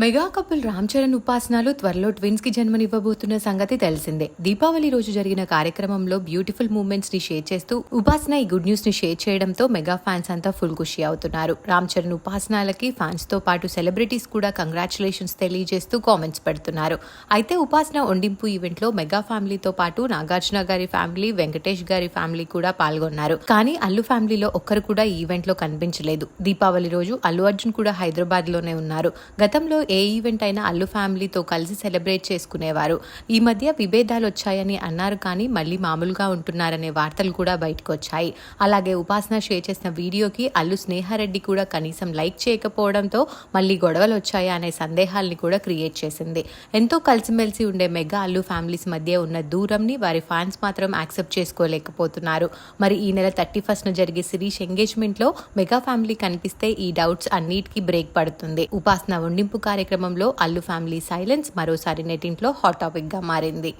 Mega couple Ram Charan ఉపాసనలు త్వరలో ట్విన్స్కి జన్మనివ్వబోతున్న సంగతి తెలిసిందే. దీపావళి రోజు జరిగిన కార్యక్రమంలో బ్యూటిఫుల్ మూమెంట్స్ని షేర్ చేస్తూ ఉపాసన ఈ గుడ్ న్యూస్ని షేర్ చేయడంతో మెగా ఫ్యాన్స్ అంతా ఫుల్ ఖుషి అవుతున్నారు. రామ్ చరణ్ ఉపాసనలకి ఫ్యాన్స్తో పాటు సెలబ్రిటీస్ కూడా కంగ్రాచులేషన్స్ తెలియజేస్తూ కామెంట్స్ పెడుతున్నారు. అయితే ఉపాసన ఒండింపు ఈవెంట్లో మెగా ఫ్యామిలీతో పాటు నాగార్జున గారి ఫ్యామిలీ వెంకటేష్ గారి ఫ్యామిలీ కూడా పాల్గొన్నారు. కానీ అల్లు ఫ్యామిలీలో ఒక్కరు కూడా ఈవెంట్లో కనిపించలేదు. దీపావళి రోజు అల్లు అర్జున్ కూడా హైదరాబాద్లోనే ఉన్నారు. గతంలో ఏ ఈవెంట్ అయినా అల్లు ఫ్యామిలీతో కలిసి సెలబ్రేట్ చేసుకునేవారు. ఈ మధ్య విభేదాలు వచ్చాయని అన్నారు కానీ మళ్ళీ మామూలుగా ఉంటున్నారనే వార్తలు కూడా బయటకు వచ్చాయి అలాగే ఉపాసన షేర్ చేసిన వీడియోకి అల్లు స్నేహారెడ్డి కూడా కనీసం లైక్ చేయకపోవడంతో మళ్ళీ గొడవలు వచ్చాయా అనే సందేహాల్ని కూడా క్రియేట్ చేసింది. ఎంతో కలిసిమెలిసి ఉండే మెగా అల్లు ఫ్యామిలీస్ మధ్య ఉన్న దూరంని వారి ఫ్యాన్స్ మాత్రం యాక్సెప్ట్ చేసుకోలేకపోతున్నారు. మరి ఈ నెల థర్టీ ఫస్ట్ జరిగే శిరీష్ ఎంగేజ్మెంట్లో మెగా ఫ్యామిలీ కనిపిస్తే ఈ డౌట్స్ అన్నిటికీ బ్రేక్ పడుతుంది. ఉపాసన వండింపు కార్యక్రమంలో అల్లు ఫ్యామిలీ సైలెన్స్ మరోసారి నెటింట్లో హాట్ టాపిక్గా మారింది.